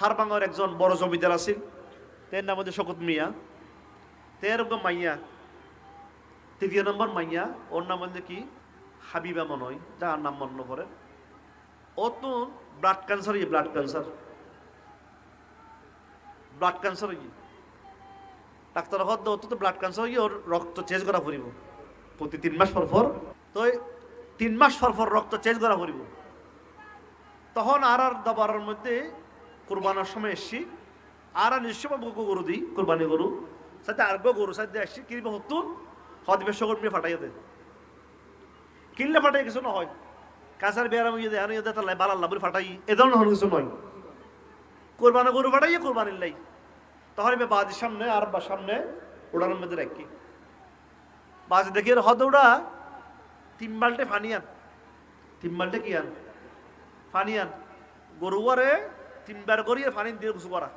হারবাঙর একজন বড় জমিদার আছিল। তের নাম হচ্ছে শকত মিয়া। তের মাইয়া, তৃতীয় নম্বর মাইয়া, ওর নাম হচ্ছে কি? হাবিবা মনে হয় যার নাম মনে করে তো ব্লাড ক্যান্সার ইয়ে ব্লাড ক্যান্সার ব্লাড ক্যান্সার ইয়ে ডাক্তার হদ ও তো ব্লাড ক্যান্সার ইয়ে ওর রক্ত চেঞ্জ করা ফুরিব। প্রতি তিন মাস পর পর। তো তিন মাস পর পর রক্ত চেঞ্জ করা ফুরিব। তখন আর আর দাবারের মধ্যে কোরবানোর সময় এসছি। আর আর নিশ্চয় গরু দিই, কোরবানি গরু। সাথে আর গরু সাথে আসছি, কিনবে হতুন হদিবে শকর মিয়ে ফাটাইয়া দে কিনলে ফাটাই কিছু নহয়। কাঁচার বেয়ারাম ইয়ে দেয় আর দেয় তাহলে বালাল্লা বলে ফাটাই, এ ধরনের কিছু নয়। কোরবানো গরু ফাটাইয়ে কোরবানির লাই। এবার বাজির সামনে, আর বা সামনে ওড়ানোর মধ্যে রাখি। বাজি দেখি হদ ওড়া তিন বাল্টে ফানি আন। তিন বাল্টে কি আন? ফানি আন। গরুয়ারে তিনবার করিয়ে ফানি দিয়ে গুছু করা।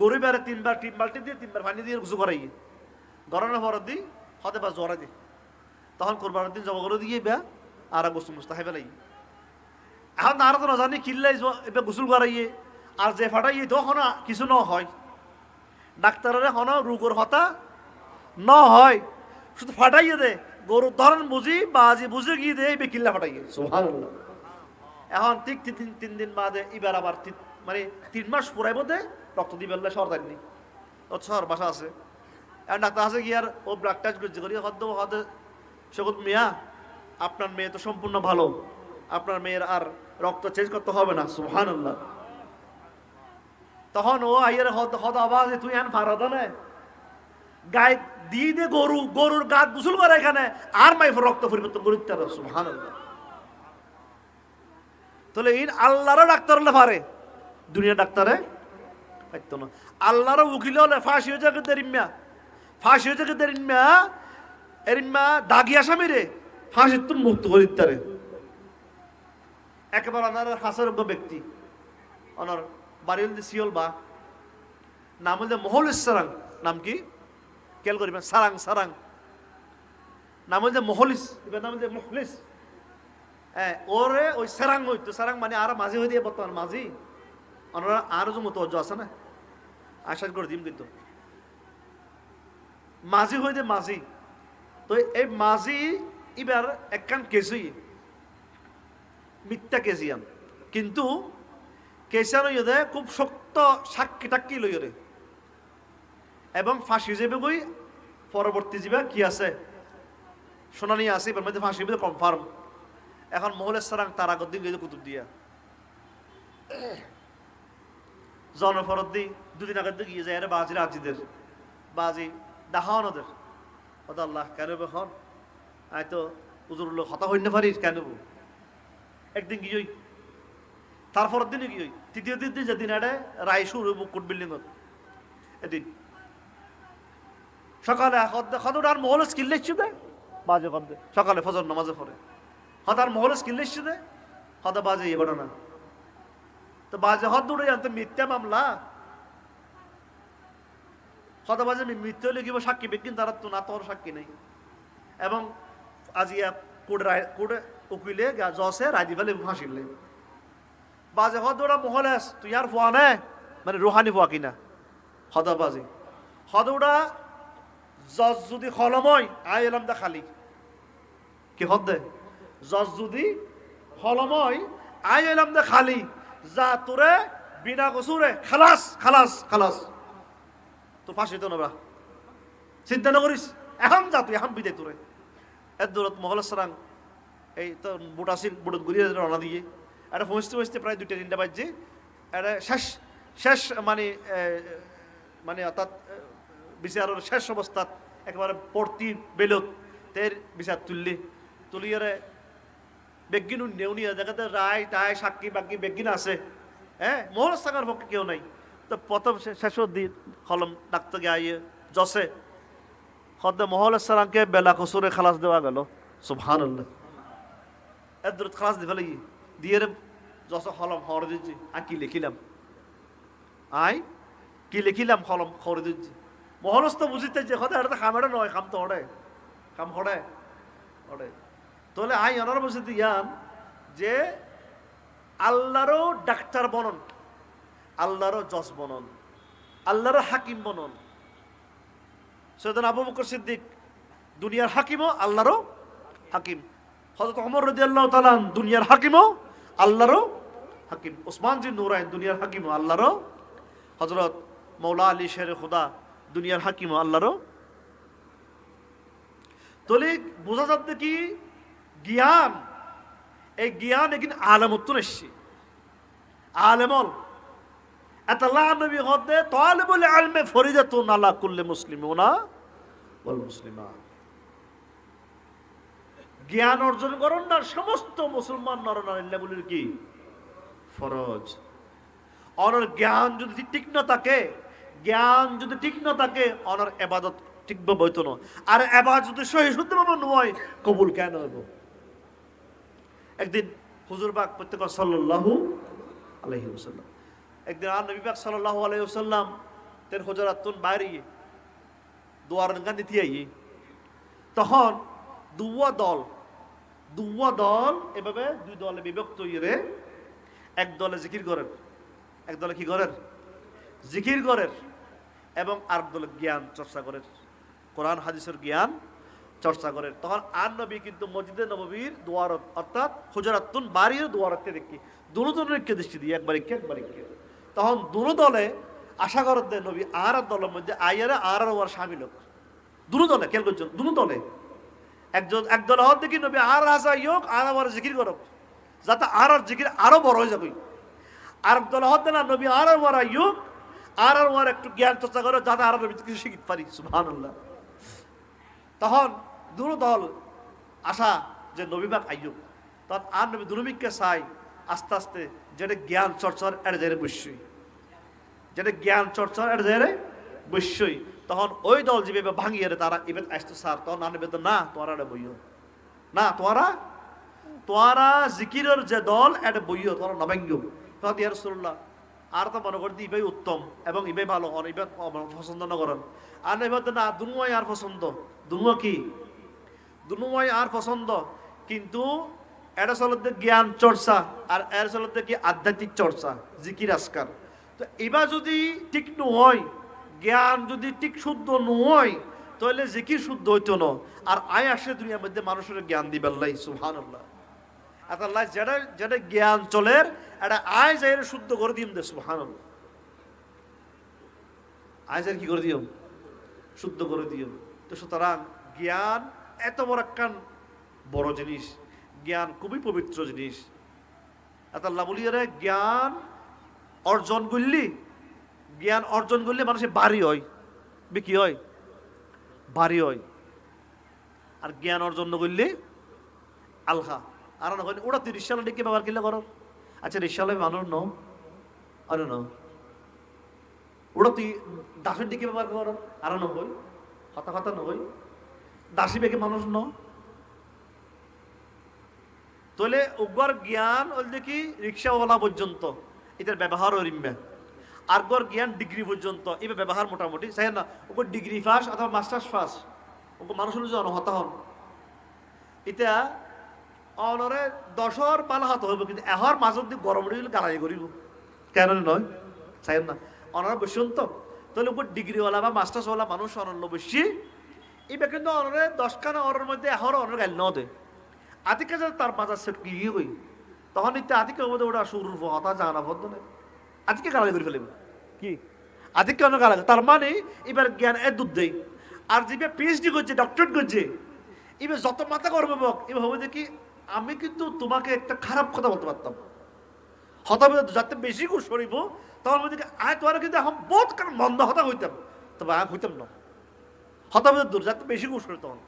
গরু বেড়ে তিনবার তিন বাল্টি দিয়ে তিনবার পানি দিয়ে গুছু করাই গরমের পর দি হতে বা জ্বরা দি তখন কোরবানের দিন জমা করে দিয়ে বেয়া, আর গোসু মুস্তা খাই পেলাই এখন আর তো নাজানি কিনলাই এবার গোসল করাইয়ে আর যে ফাটাইয়ে তো হনা কিছু ন হয়। ডাক্তারের হন রোগর হতা ন হয়। শুধু ফাটাইয়ে দে, গরুর ধরন বুঝি, বাজি বুঝে গিয়ে দে এবার কিল্লা ফাটাইয়ে। সুবহানাল্লাহ। এখন ঠিক তিন তিন দিন বাদে এবার আবার মানে তিন মাস পুরাই বোধে রক্ত দিবে সর দেননি ও সর বাসা আছে। এখন ডাক্তার আছে কি আর, ও ব্লাড টেস্ট করছে করি হদ্দ হদে শকুত মিয়া, আপনার মেয়ে তো সম্পূর্ণ ভালো। আপনার মেয়ের আর রক্ত চেঞ্জ করতে হবে না সুহান আল্লাহ তখন ও আইয়ের হদ হদ আওয়াজ তুই এখন ফারাদ না। গায়ে দিয়ে দে গরু, গরুর গাত গুসল করে এখানে। আর মাইফ রক্ত পরিবর্তন করিতে সুহান আল্লাহ তাহলে ইন আল্লাহরও ডাক্তার হলে পারে। দুনিয়া ডাক্তারে? পারতো না। আল্লাহরও উকিল হলে ফাঁসি হয়ে যাকে দেরিম্যা ফাঁসি হয়ে যাকে দেরিম্যা এরিম্যা দাগি আসামি রে। ফাঁসির তো মুক্ত করে দিতে একেবারে অনার হাসারোগ্য ব্যক্তি। অনার বাড়ি হল সিওল বা। নাম হল মহল সারাং। নাম কি? খেয়াল করিবেন, সারাং সারাং। নাম হল মহলিস এবার নাম হল মহলিস হ্যাঁ ওরে ওই সেরাং হইতো সেরাং মানে আর মাঝি হয়ে দিয়ে বর্তমান মাঝি। ওনারা আরও যে মতো অজ্জ আছে না? আশ্বাস করে দিম কিন্তু। মাঝি হয়ে দিয়ে মাঝি। তো এই মাঝি এবার একখান কেজি মিথ্যা কেজিয়ান কিন্তু কেসান ইয়ে খুব শক্ত সাক্ষী টাক্কি লই রে এবং ফাঁসি যাবে গই পরবর্তী যাবে কি আছে? শুনানি আছে, এবার মধ্যে ফাঁসি কনফার্ম এখন মহলের সারাং তার আগত দিন গেছে কুতুব দিয়া। জনফরত দি দুদিন আগের দিকে গিয়ে যায় আরে বাজির আজিদের বাজি দাহান ওদের ওদের আল্লাহ কেন এখন আয় তো উজুর লোক হতা হইতে পারিস কেন একদিন গিয়ে তারপরের দিনে গিয়ে তৃতীয় দিন দিন যেদিন আরে রায় শুরু হইব কোট বিল্ডিং এদিন। সকালে সদর আর মহল স্কিল লেখছি দে বাজে কদ্দে সকালে ফজর নামাজে পড়ে। হতার মহলে লিখছে দে হতা বাজে ইয়ে ঘটনা। তো বাজে হদ দৌড়ে জানতে, মিথ্যা মামলা। হতা বাজে মিথ্যা লিখিব সাক্ষী বিজ্ঞান তারা তো না, তোর সাক্ষী নেই। এবং আজিয়া কোর্টে কোর্টে উকিলে জসে রাজি ফেলে ফাঁসিলে বাজে দৌড়া মহলে তুই আর ফুয়া নে? মানে রুহানি ফুয়া কিনা? হদা বাজে। হদৌড়া জজ যদি খলময় আয় এলাম দা খালি। কি হদ দে? জজ যদি হলময়, আই এলাম দে খালি। যা তোরে বিনা কসুরে, খালাস খালাস খালাস। তো ফাঁসি তো নবা। চিন্তা নকরিস এখন যা তুই এখন বিদে তোরে। এর দূরত মহল সারাং, এই তো বুট বুটত গুলিয়ে রওনা দিয়ে। এটা পৌঁছতে পৌঁছতে প্রায় দুইটা, তিনটা বাজছে। এটা শেষ শেষ মানে মানে অর্থাৎ বিচারের শেষ অবস্থাত একেবারে পড়তি বেলত। তের বিচার তুললি। তুলিয়ারে বেগিন নেউনিয়া দেখাতে রায় টায় সাক্ষী বাকি বেগিন আছে। হ্যাঁ মহল থাকার পক্ষে কেউ নাই। তো প্রথম শেষ দিন কলম ডাক্তার আইয়ে জসে হদ্দে মহল সারাংকে বেলা কসুরে খালাস দেওয়া গেল। সুবহান আল্লাহ এর দূর খালাস দিয়ে ফেলে দিয়ে রে জসে কলম খবর দিচ্ছি আর কি লিখিলাম? আই কি লিখিলাম হলম খবর দিচ্ছি মহলস্থ বুঝিতে যে কথা এটা তো খামেটা নয় খাম তো ওড়ে কাম হড়ে ওড়ে তাহলে আই অনার বসে দিয়ান যে আল্লাহরও ডাক্তার বনন, আল্লাহরও জজ বনন, আল্লাহরও হাকিম বনন। সৈয়দান আবু বকর সিদ্দিক, দুনিয়ার হাকিমও, আল্লাহরও হাকিম। হজরত অমর রদি আল্লাহ তালান দুনিয়ার হাকিমও, আল্লাহরও হাকিম। ওসমান জি নুরাইন, দুনিয়ার হাকিমও, আল্লাহরও। হজরত মৌলা আলী শের খুদা, দুনিয়ার হাকিমও, আল্লাহরও। তাহলে বোঝা যাচ্ছে কি জ্ঞান এই জ্ঞান এখানে আলেমত্ব এসছে। আলেমল। এতাল্লাহ নবী হদে তালিবুল আলমে ফরিদাতুন আলা কুল্লি মুসলিমুনা ওয়াল মুসলিমা জ্ঞান অর্জন করুন না, সমস্ত মুসলমান নরনারীগুলির কি? ফরজ। অনর জ্ঞান যদি ঠিক না থাকে, জ্ঞান যদি ঠিক না থাকে, অনর এবাদত ঠিকভাবে বইতো না। আর এবার যদি সহি শুদ্ধভাবে নয়, কবুল কেন হইব? একদিন হুজুর বাগ প্রত্যেক সাল্লাল্লাহু আলাইহি ওয়াসাল্লাম। একদিন আর নবী পাক সাল্লাল্লাহু আলাইহি ওয়াসাল্লাম তের হুজরাতুন বাইরে দুয়ার গান দিতে আই তখন দুয়া দল দুয়া দল এভাবে দুই দলে বিভক্ত ইয়ে এক দলে জিকির করেন, এক দলে কি করেন? জিকির করেন এবং আর দলে জ্ঞান চর্চা করেন। কোরআন, হাদিসের জ্ঞান চর্চা করেন তখন আর নবী কিন্তু মসজিদে নবীর দুয়ারত অর্থাৎ হুজরাতুন বাড়ির দুয়ারতে দেখি। দুনো দলের কে দৃষ্টি দিয়ে, একবার ইকে একবার ইকে তখন দুনো দলে আশা করেন নবী আর দলের মধ্যে আইয়ারে আর আর ওয়ার সামিল হোক। দুনো দলে, খেয়াল করছেন দুনো দলে। একজন, এক দল হওয়ার দেখি নবী আর আসা ইয়োগ, আর আমার জিকির করব যাতে আর আর জিকির আরও বড় হয়ে যাবে। আর এক দল হতে না নবী আর আর ওয়ার ইয়োগ, আর আর ওয়ার একটু জ্ঞান চর্চা করো, যাতে আর নবী কিছু শিখিতে পারি। সুবহানাল্লাহ। তখন দুনো দল আশা যে নবীবাগ আইয়ুব তখন আর নবী দুনবীকে চাই আস্তে আস্তে যেটা জ্ঞান চর্চার এর জায়গায় বসছই যেটা জ্ঞান চর্চার এর জায়গায় বসছই তখন ওই দল যেভাবে ভাঙিয়ে তারা ইভেন আসতো স্যার, তখন না নেবে না তোরা এটা বইও না তোরা তোরা জিকিরের যে দল এটা বইও তোরা নবাঙ্গিও। তখন ইয়ার রসুল্লাহ আর তো মনে করতে ইবাই উত্তম এবং ইবাই ভালো হন, ইবাই পছন্দ না করেন। আর এবার না, দুনুয়াই আর পছন্দ। দুনুয়া কি? দুনুয়াই আর পছন্দ, কিন্তু এটা চলতে জ্ঞান চর্চা আর এর চলতে কি আধ্যাত্মিক চর্চা, জিকির আসকার তো এবার যদি ঠিক নহয়, জ্ঞান যদি ঠিক শুদ্ধ নয় তাহলে জিকির শুদ্ধ হইতো না। আর আয় আসে দুনিয়ার মধ্যে মানুষের জ্ঞান দিবার লাই সুহান আল্লাহ আল্লাহ যেটা যেটা জ্ঞান চলের এটা আয় যাই শুদ্ধ করে দিম দে সুহান আল্লাহ আয় যাই কি করে দিও শুদ্ধ করে দিও তো সুতরাং জ্ঞান এত বড় একখান বড় জিনিস, জ্ঞান খুবই পবিত্র জিনিস। আল্লাহ বলি রে জ্ঞান অর্জন করলি, জ্ঞান অর্জন করলে মানুষের বাড়ি হয়। বে, কি হয়? বাড়ি হয়। আর জ্ঞান অর্জন করলে আলহা। আর না ওরা তুই রিক্সালা ডেকে ব্যবহার করলে করো। আচ্ছা রিক্সাওয়ালা মানুষ ন? আরে ন। ওরা তুই দাসের দিকে ব্যবহার করো। আর নহই হতা কথা নহই দাসী বেগে মানুষ ন। তাহলে উগ্র জ্ঞান ওই দেখি রিক্সাওয়ালা পর্যন্ত এটার ব্যবহার ওরিম্বে আর গর জ্ঞান ডিগ্রি পর্যন্ত এবার ব্যবহার মোটামুটি। চাই না ওকে ডিগ্রি ফার্স্ট অথবা মাস্টার্স ফার্স্ট ওকে মানুষের যে অনহতা হন এটা অনরে দশর পালা হত হইব কিন্তু এহর মাজত দিয়ে গরম দিলে গালাই করিব কেন নয় চাই না অনার বসন্ত তাহলে ওকে ডিগ্রিওয়ালা বা মাস্টার্সওয়ালা মানুষ অনন্য বসি এবার কিন্তু অনরে দশখানা অরের মধ্যে এহর অনর গাল ন দে আতিকে যে তার মাজার সেট কি হই? তখন ইত্যা আতিকে মধ্যে ওটা শুরু হতা জানা ভদ্র নেই আজকে গালালি করে ফেলবে। কি? আজকে কেন গালালি তার মানে এবার জ্ঞান এ দুধ দেয় আর যে পিএইচডি করছে ডক্টরেট করছে এবার যত মাথা করবে বক এবার হবে দেখি আমি কিন্তু তোমাকে একটা খারাপ কথা বলতে পারতাম। হতাবে যাতে বেশি করে সরিব তখন বলছি আয় তোমার কিন্তু এখন বহুত কারণ মন্দ হতা হইতাম তবে আয় হইতাম না। হতাবে দূর, যাতে বেশি সরি তখন।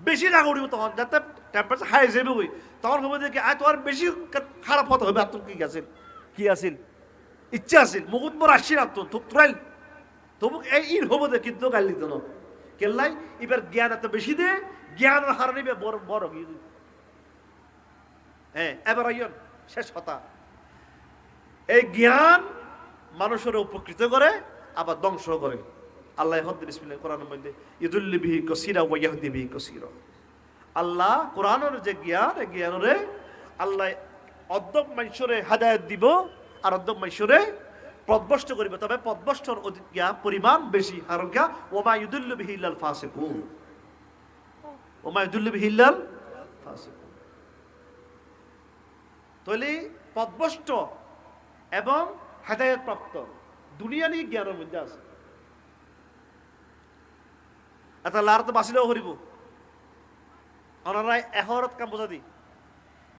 বেশি রাগ তখন, যাতে টেম্পারেচার হাই যাবে ওই তখন হবে দেখি আয় তোমার বেশি খারাপ হতা হবে আর তোর কি আছিল? কি আছিল? ইচ্ছা আছিল মুকুট মোর না তো তুরাইল তবু এই ইন হব দে কিন্তু গাল দিত কেল্লাই এবার জ্ঞান এত বেশি দে জ্ঞান হার নিবে বড় বড় হ্যাঁ এবার আইয়ন শেষ কথা। এই জ্ঞান মানুষের উপকৃত করে, আবার ধ্বংস করে। আল্লাহ হদ্দ বিসমিল্লাহ, কোরআনের মধ্যে ইদুল্লি বিহি কসিরা ওয়া ইয়াহদি বিহি কসিরা। আল্লাহ কোরআনের যে জ্ঞান, এই জ্ঞানরে আল্লাহ অর্ধক মানুষরে হাদায়ত দিব আর অর্ধক মানুষরে পদভষ্ট করিব। তবে পদভষ্টর গিয়া পরিমাণ বেশি। গিয়া ওমা ইউদুল্লু বিহিল্লাল ফাসিকুন। ওমা ইউদুল্লু বিহিল্লাল ফাসিকুন। তাহলে পদভষ্ট এবং হেদায়ত প্রাপ্ত দুনিয়ানি জ্ঞানের মধ্যে আছে। এটা লাৰটো বাচিলেও বাঁচিলেও অনাৰাই এশৰত কাম বুজা দি